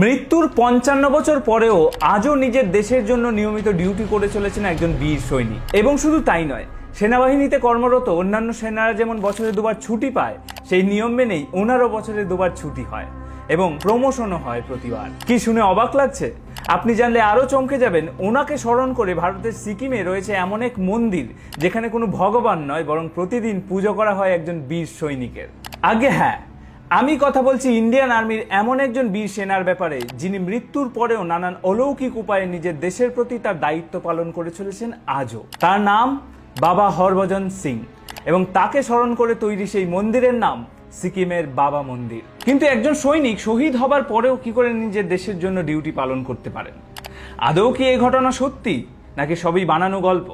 মৃত্যুর পঞ্চান্ন বছর পরেও আজও নিজের দেশের জন্য নিয়মিত ডিউটি করে চলেছেন একজন বীর সৈনিক। এবং শুধু তাই নয়, সেনাবাহিনীতে কর্মরত অন্যান্য সেনারা যেমন বছরে দুবার ছুটি পায়, সেই নিয়ম মেনেই ওনারও বছরে দুবার ছুটি হয় এবং প্রমোশনও হয় প্রতিবার। কি শুনে অবাক লাগছে? আপনি জানলে আরও চমকে যাবেন ওনাকে স্মরণ করে ভারতের সিকিমে রয়েছে এমন এক মন্দির, যেখানে কোনো ভগবান নয়, বরং প্রতিদিন পুজো করা হয় একজন বীর সৈনিকের। আগে হ্যাঁ আমি কথা বলছি ইন্ডিয়ান আর্মির এমন একজন বীর সেনার ব্যাপারে, যিনি মৃত্যুর পরেও নানান অলৌকিক উপায়ে নিজের দেশের প্রতি তার দায়িত্ব পালন করে চলেছেন আজও। তার নাম বাবা হরভজন সিং এবং তাকে স্মরণ করে তৈরি সেই মন্দিরের নাম সিকিমের বাবা মন্দির। কিন্তু একজন সৈনিক শহীদ হবার পরেও কি করে নিজের দেশের জন্য ডিউটি পালন করতে পারেন? আদৌ কি এই ঘটনা সত্যি, নাকি সবই বানানো গল্প?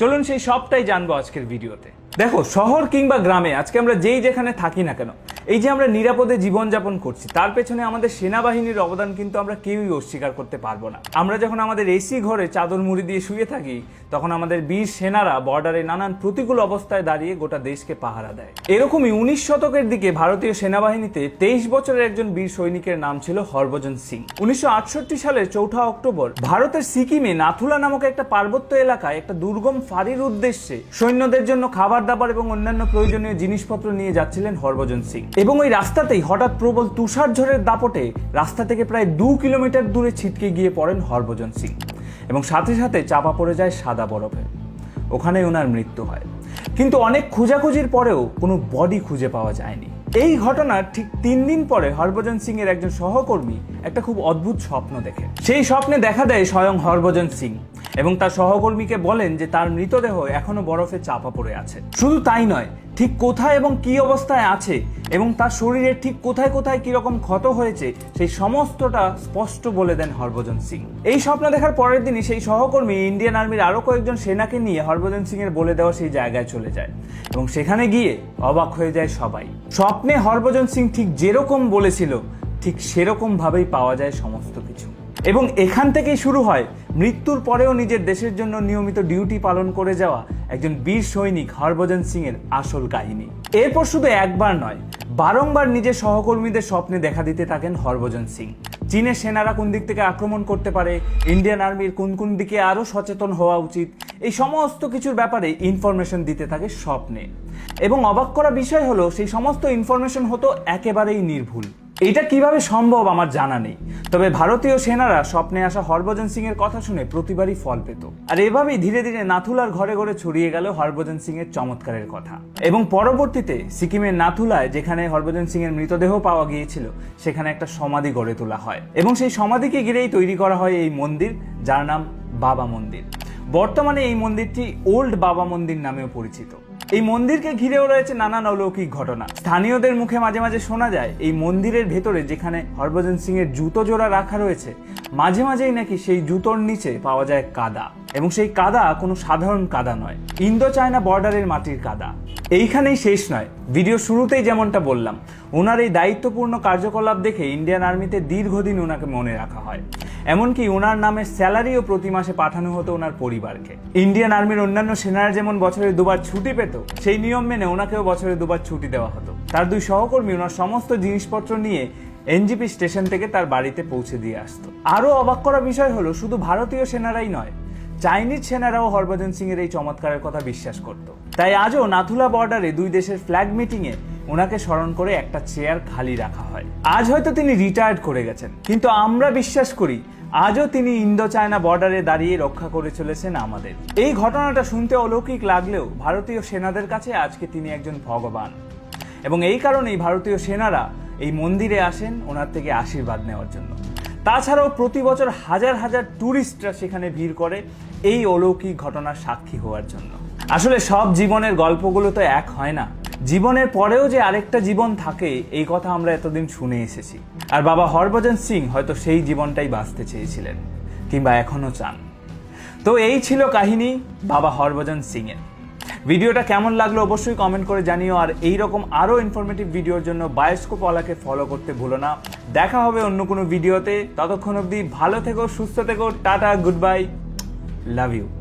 চলুন সেই সবটাই জানব আজকের ভিডিওতে। দেখো, শহর কিংবা গ্রামে, আজকে আমরা যেই যেখানে থাকি না কেন এই যে আমরা নিরাপদে জীবনযাপন করছি, তার পেছনে আমাদের সেনাবাহিনীর অবদান কিন্তু আমরা কেউই অস্বীকার করতে পারব না। আমরা যখন আমাদের এসি ঘরে চাদর মুড়ি দিয়ে শুয়ে থাকি তখন আমাদের বীর সেনারা বর্ডারে নানান প্রতিকূল অবস্থায় দাঁড়িয়ে গোটা দেশকে পাহারা দেয়। এরকমই উনিশ শতকের দিকে ভারতীয় সেনাবাহিনীতে তেইশ বছরের একজন বীর সৈনিকের নাম ছিল হরভজন সিং। উনিশশো সালের চৌঠা অক্টোবর ভারতের সিকিমে নাথুলা নামক একটা পার্বত্য এলাকায় একটা দুর্গম ফাঁড়ির উদ্দেশ্যে সৈন্যদের জন্য খাবার দাবার এবং অন্যান্য প্রয়োজনীয় জিনিসপত্র নিয়ে যাচ্ছিলেন হরভজন সিং। এবং ওই রাস্তাতেই হঠাৎ প্রবল তুষার ঝড়ের দাপটে রাস্তা থেকে প্রায় দু কিলোমিটার দূরে ছিটকে গিয়ে পড়েন হরভজন সিং। এবং সাথে সাথে চাপা পড়ে যায় সাদা বরফে। ওখানেই ওনার মৃত্যু হয়। কিন্তু অনেক খোঁজাখুঁজির পরেও কোনো বডি খুঁজে পাওয়া যায়নি। এই ঘটনার ঠিক তিন দিন পরে হরভজন সিং এর একজন সহকর্মী একটা খুব অদ্ভুত স্বপ্ন দেখে। সেই স্বপ্নে দেখা দেয় স্বয়ং হরভজন সিং। এবং তার সহকর্মীকে বলেন যে তার মৃতদেহ এখনও বরফে চাপা পড়ে আছে। শুধু তাই নয়, ঠিক কোথায় এবং কি অবস্থায় আছে এবং তার শরীরে ঠিক কোথায় কোথায় কীরকম ক্ষত হয়েছে, সেই সমস্তটা স্পষ্ট বলে দেন হরভজন সিং। এই স্বপ্ন দেখার পরের দিনই সেই সহকর্মী ইন্ডিয়ান আর্মির আরও কয়েকজন সেনাকে নিয়ে হরভজন সিং এর বলে দেওয়া সেই জায়গায় চলে যায় এবং সেখানে গিয়ে অবাক হয়ে যায় সবাই। স্বপ্নে হরভজন সিং ঠিক যেরকম বলেছিল, ঠিক সেরকম ভাবেই পাওয়া যায় সমস্ত কিছু। এবং এখান থেকেই শুরু হয় মৃত্যুর পরেও নিজের দেশের জন্য নিয়মিত ডিউটি পালন করে যাওয়া একজন বীর সৈনিক হরভজন সিং এর আসল কাহিনী। এরপর শুধু একবার নয়, বারংবার নিজের সহকর্মীদের স্বপ্নে দেখা দিতে থাকেন হরভজন সিং। চীনের সেনারা কোন দিক থেকে আক্রমণ করতে পারে, ইন্ডিয়ান আর্মির কোন কোন দিকে আরও সচেতন হওয়া উচিত, এই সমস্ত কিছুর ব্যাপারে ইনফরমেশন দিতে থাকে স্বপ্নে। এবং অবাক করা বিষয় হলো, সেই সমস্ত ইনফরমেশন হতো একেবারেই নির্ভুল। এটা কীভাবে সম্ভব আমার জানা নেই। তবে ভারতীয় সেনারা স্বপ্নে আসা হরভজন সিং এর কথা শুনে প্রতিবারই ফল পেত। আর এভাবেই ধীরে ধীরে নাথুলার ঘরে ঘরে ছড়িয়ে গেল হরভজন সিং এর চমৎকারের কথা। এবং পরবর্তীতে সিকিমের নাথুলায় যেখানে হরভজন সিং এর মৃতদেহ পাওয়া গিয়েছিল, সেখানে একটা সমাধি গড়ে তোলা হয়। এবং সেই সমাধিকে ঘিরেই তৈরি করা হয় এই মন্দির, যার নাম বাবা মন্দির। বর্তমানে এই মন্দিরটি ওল্ড বাবা মন্দির নামেও পরিচিত। এই মন্দিরকে ঘিরেও রয়েছে নানান অলৌকিক ঘটনা। স্থানীয়দের মুখে মাঝে মাঝে শোনা যায়, এই মন্দিরের ভেতরে যেখানে হরভজন সিং এর জুতো জোড়া রাখা রয়েছে, মাঝে মাঝেই নাকি সেই জুতোর নিচে পাওয়া যায় কাদা। এবং সেই কাদা কোনো সাধারণ কাদা নয় ইন্দো চায়না বর্ডারের মাটির কাদা। এইখানেই শেষ নয়, ভিডিও শুরুতেই যেমনটা বললাম, ওনার এই দায়িত্বপূর্ণ কার্যকলাপ দেখে ইন্ডিয়ান আর্মিতে দীর্ঘদিন ওনাকে মনে রাখা হয়। এমনকি ওনার নামে স্যালারিও প্রতি মাসে পাঠানো হতো ওনার পরিবারকে। ইন্ডিয়ান আর্মির অন্যান্য সেনারা যেমন বছরে দুবার ছুটি পেত, সেই নিয়ম মেনে ওনাকেও বছরে দুবার ছুটি দেওয়া হতো। তার দুই সহকর্মী ওনার সমস্ত জিনিসপত্র নিয়ে এনজিপি স্টেশন থেকে তার বাড়িতে পৌঁছে দিয়ে আসতো। আরও অবাক করা বিষয় হলো, শুধু ভারতীয় সেনারাই নয়, চাইনিজ সেনারাও হরভজন সিং এর এই চমৎকারের কথা বিশ্বাস করত। তাই আজও নাথুলা বর্ডারে দুই দেশের ফ্ল্যাগ মিটিংয়ে ওনাকে স্মরণ করে একটা চেয়ার খালি রাখা হয়। আজ হয়তো তিনি রিটায়ার্ড করে গেছেন, কিন্তু আমরা বিশ্বাস করি, আজও তিনি ইন্দো চায়না বর্ডারে দাঁড়িয়ে রক্ষা করে চলেছেন আমাদের। এই ঘটনাটা শুনতে অলৌকিক লাগলেও ভারতীয় সেনাদের কাছে আজকে তিনি একজন ভগবান। এবং এই কারণেই ভারতীয় সেনারা এই মন্দিরে আসেন ওনার থেকে আশীর্বাদ নেওয়ার জন্য। তাছাড়াও প্রতি বছর হাজার হাজার ট্যুরিস্টরা সেখানে ভিড় করে এই অলৌকিক ঘটনার সাক্ষী হওয়ার জন্য। আসলে সব জীবনের গল্পগুলো তো এক হয় না। জীবনের পরেও যে আরেকটা জীবন থাকে, এই কথা আমরা এতদিন শুনে এসেছি। আর বাবা হরভজন সিং হয়তো সেই জীবনটাই বাঁচতে চেয়েছিলেন, কিংবা এখনও চান। তো এই ছিল কাহিনী বাবা হরভজন সিং এর ভিডিওটা কেমন লাগল অবশ্যই কমেন্ট করে জানিও, আর এই রকম আরও ইনফরমেটিভ ভিডিওর জন্য বায়োস্কোপ ওয়ালাকে ফলো করতে ভুলো না। দেখা হবে অন্য কোনো ভিডিওতে। ততক্ষণ অবধি ভালো থেকো, সুস্থ থেকো, tata good bye love you